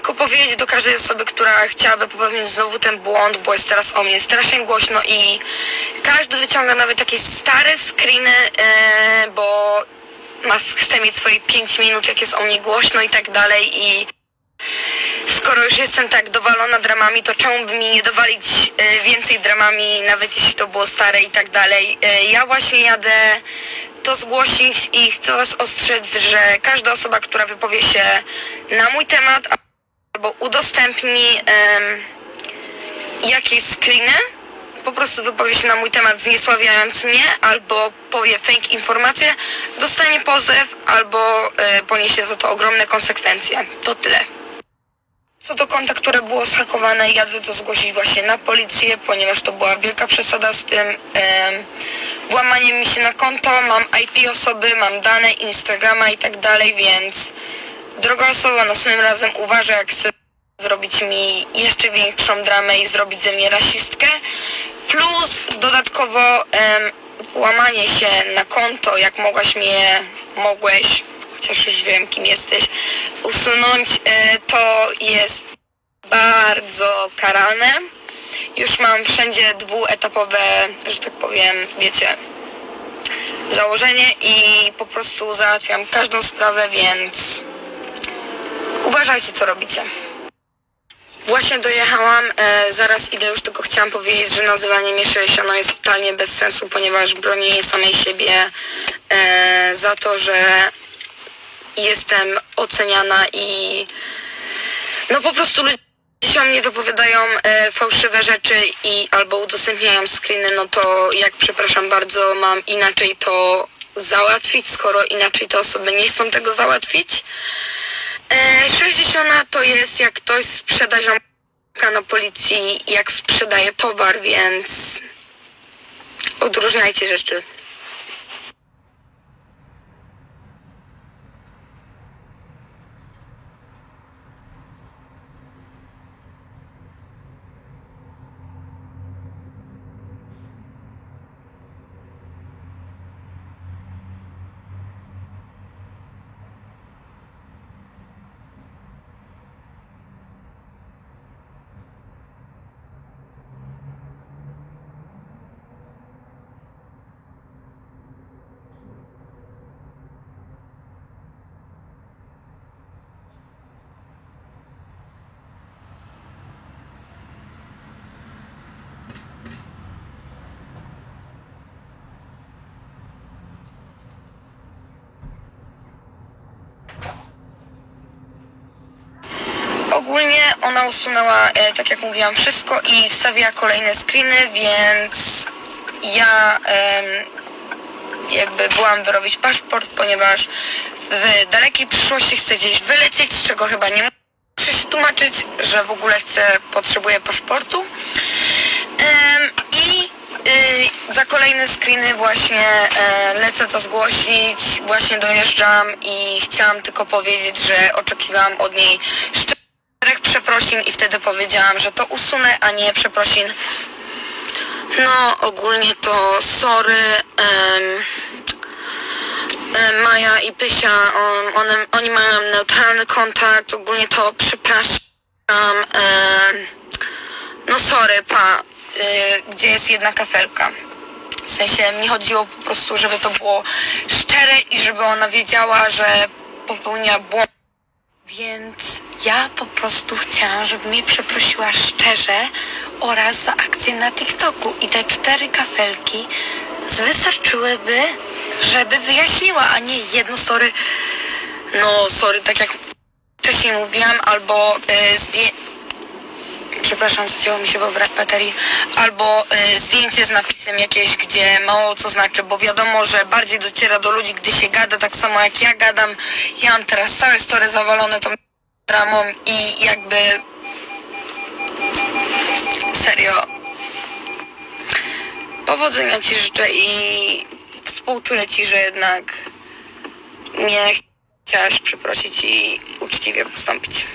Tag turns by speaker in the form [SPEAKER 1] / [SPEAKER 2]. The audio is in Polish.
[SPEAKER 1] tylko powiedzieć do każdej osoby, która chciałaby popełnić znowu ten błąd, bo jest teraz o mnie strasznie głośno i każdy wyciąga nawet takie stare screeny, e, bo ma, chce mieć swoje 5 minut, jak jest o mnie głośno i tak dalej i skoro już jestem tak dowalona dramami, to czemu by mi nie dowalić e, więcej dramami, nawet jeśli to było stare i tak dalej. E, ja właśnie jadę to zgłosić i chcę was ostrzec, że każda osoba, która wypowie się na mój temat albo udostępni jakieś screeny, po prostu wypowie się na mój temat zniesławiając mnie, albo powie fake informacje, dostanie pozew, albo e, poniesie za to ogromne konsekwencje. To tyle. Co do konta, które było zhakowane, jadę to zgłosić właśnie na policję, ponieważ to była wielka przesada z tym em, włamaniem mi się na konto, mam IP osoby, mam dane Instagrama i tak dalej, więc droga osoba następnym razem uważa, jak chce zrobić mi jeszcze większą dramę i zrobić ze mnie rasistkę. Plus dodatkowo em, włamanie się na konto, jak mogłaś mnie, mogłeś, chociaż już wiem kim jesteś, usunąć, e, to jest bardzo karalne. Już mam wszędzie dwuetapowe, że tak powiem, wiecie, założenie i po prostu załatwiam każdą sprawę, więc uważajcie co robicie. Właśnie dojechałam, e, zaraz idę już, tylko chciałam powiedzieć, że nazywanie mnie sześciano jest totalnie bez sensu, ponieważ bronię samej siebie e, za to, że jestem oceniana i no po prostu ludzie się o mnie wypowiadają e, fałszywe rzeczy i albo udostępniają screeny, no to jak przepraszam bardzo, mam inaczej to załatwić, skoro inaczej te osoby nie chcą tego załatwić. E, 60 to jest jak ktoś sprzeda ziomka na policji, jak sprzedaje towar, więc odróżniajcie rzeczy. Ogólnie ona usunęła, e, tak jak mówiłam, wszystko i wstawiła kolejne screeny, więc ja em, jakby byłam wyrobić paszport, ponieważ w dalekiej przyszłości chcę gdzieś wylecieć, z czego chyba nie muszę się tłumaczyć, że w ogóle chcę, potrzebuję paszportu. Em, I y, za kolejne screeny właśnie e, lecę to zgłosić, właśnie dojeżdżam i chciałam tylko powiedzieć, że oczekiwałam od niej szczerych przeprosin i wtedy powiedziałam, że to usunę, a nie przeprosin. No ogólnie to sorry. em, Maja i Pysia, on, one, oni mają neutralny kontakt, ogólnie to przepraszam. em, no sorry, pa, y, gdzie jest jedna kafelka. W sensie mi chodziło po prostu, żeby to było szczere i żeby ona wiedziała, że popełniła błąd. Więc ja po prostu chciałam, żeby mnie przeprosiła szczerze oraz za akcję na TikToku. I te cztery kafelki wystarczyłyby, żeby wyjaśniła, a nie jedno sorry. No sorry, tak jak wcześniej mówiłam, albo y. Przepraszam, zacięło mi się, brak baterii. Albo y, zdjęcie z napisem jakieś, gdzie mało co znaczy, bo wiadomo, że bardziej dociera do ludzi, gdy się gada, tak samo jak ja gadam. Ja mam teraz całe story zawalone tą dramą i jakby... Serio. Powodzenia Ci życzę i współczuję Ci, że jednak mnie chciałaś przeprosić i uczciwie postąpić.